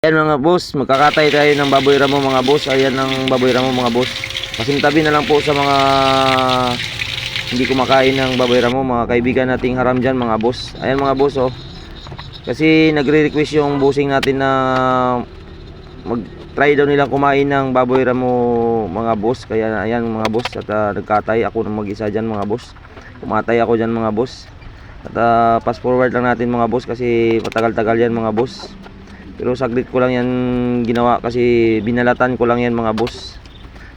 Ayan mga boss, magkakatay tayo ng baboy ramo mga boss. Ayan ang baboy ramo mga boss. Pasintabi na lang po sa mga hindi kumakain ng baboy ramo, mga kaibigan nating haram dyan mga boss. Ayan mga boss oh. Kasi nagre-request yung busing natin na mag-try daw nilang kumain ng baboy ramo mga boss. Kaya ayan mga boss at ah, nagkatay ako ng mag-isa dyan mga boss. Kumatay ako dyan mga boss. At ah, fast forward lang natin mga boss kasi matagal-tagal yan mga boss. Pero saglit ko lang yan ginawa kasi binalatan ko lang yan mga boss.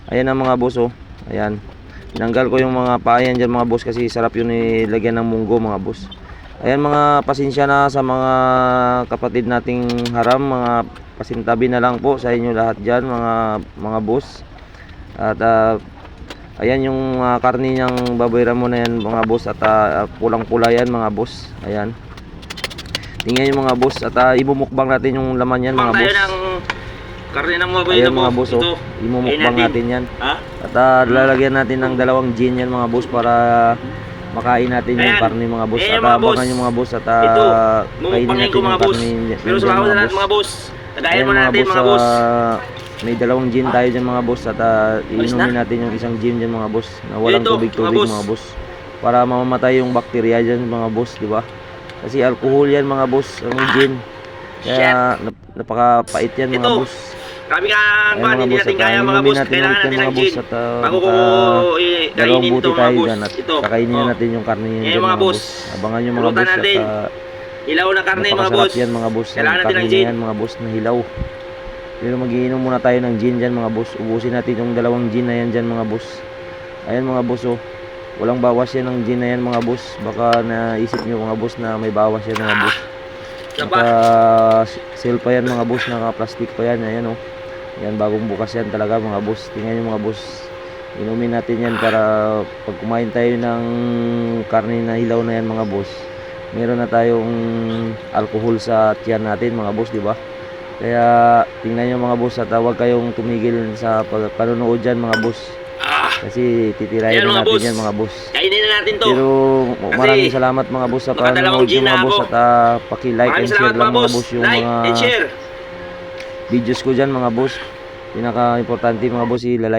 Ayan ang mga boss oh. Ayan. Tinanggal ko yung mga paayan dyan mga boss kasi sarap yun ilagyan ng munggo mga boss. Ayan mga pasensya na sa mga kapatid nating haram, mga pasintabi na lang po sa inyo lahat dyan mga mga boss. At ah, ayan yung ah, karne niyang baboy ramo na yan mga boss at ah, pulang-pula yan mga boss. Ayan. Tingnan yung mga boss at uh, ibumukbang natin yung laman yan mga tayo boss. ng karne ng mga boy Ayan mga boss Ito. oh. Imumukbang natin yan. Ha? At uh, lalagyan natin ng dalawang gin yan mga boss para makain natin yung Ayan. karne mga boss. Ayan, At mga boss. yung mga boss at Ito. uh, kainin Mumukbangin natin yung mga boss. karne Pero sa mga lahat mga boss. Tagayin Ayan mo natin mga boss. ah, may dalawang gin tayo dyan mga boss at uh, iinumin na. natin yung isang gin dyan mga boss na walang Ito, tubig-tubig mga boss. Para mamamatay yung bakterya dyan mga boss, di ba? Kasi alcohol yan mga boss, ang gin. Kaya nap- napakapait yan mga Ito. boss. Kami ka Ayan, ba hindi natin at, kaya ah, mga boss. Kailangan natin ng gin. at uh, Bago ko dalawang buti tayo boss. dyan at Ito. kakainin Oh. natin yung karne Ayan, dyan, mga boss. Abangan nyo mga boss at uh, Ilaw na karne mga boss. yan mga boss. Kailangan natin ng gin. yan mga boss na hilaw. Pero magiinom muna tayo ng gin dyan mga boss. Ubusin natin yung dalawang gin na yan dyan mga boss. Ayan mga boss oh. Walang bawas yan ng gin na yan mga boss. Baka naisip nyo mga boss na may bawas yan mga boss. Naka seal pa yan mga boss, naka plastic pa yan, ayan oh. Yan bagong bukas yan talaga mga boss. Tingnan nyo mga boss. Inumin natin yan para pag kumain tayo ng karne na hilaw na yan mga boss. Meron na tayong alcohol sa tiyan natin mga boss, di ba? Kaya tingnan nyo mga boss at huwag kayong tumigil sa panonood dyan mga boss. Ah, Kasi titirahin Ayan, na natin boss. yan mga boss. kainin na natin to. Pero maraming salamat mga boss sa panonood yung mga boss ako. at uh, paki-like Maraming and share lang mga boss. yung Like mga videos ko dyan mga boss. Pinaka-importante mga boss i-like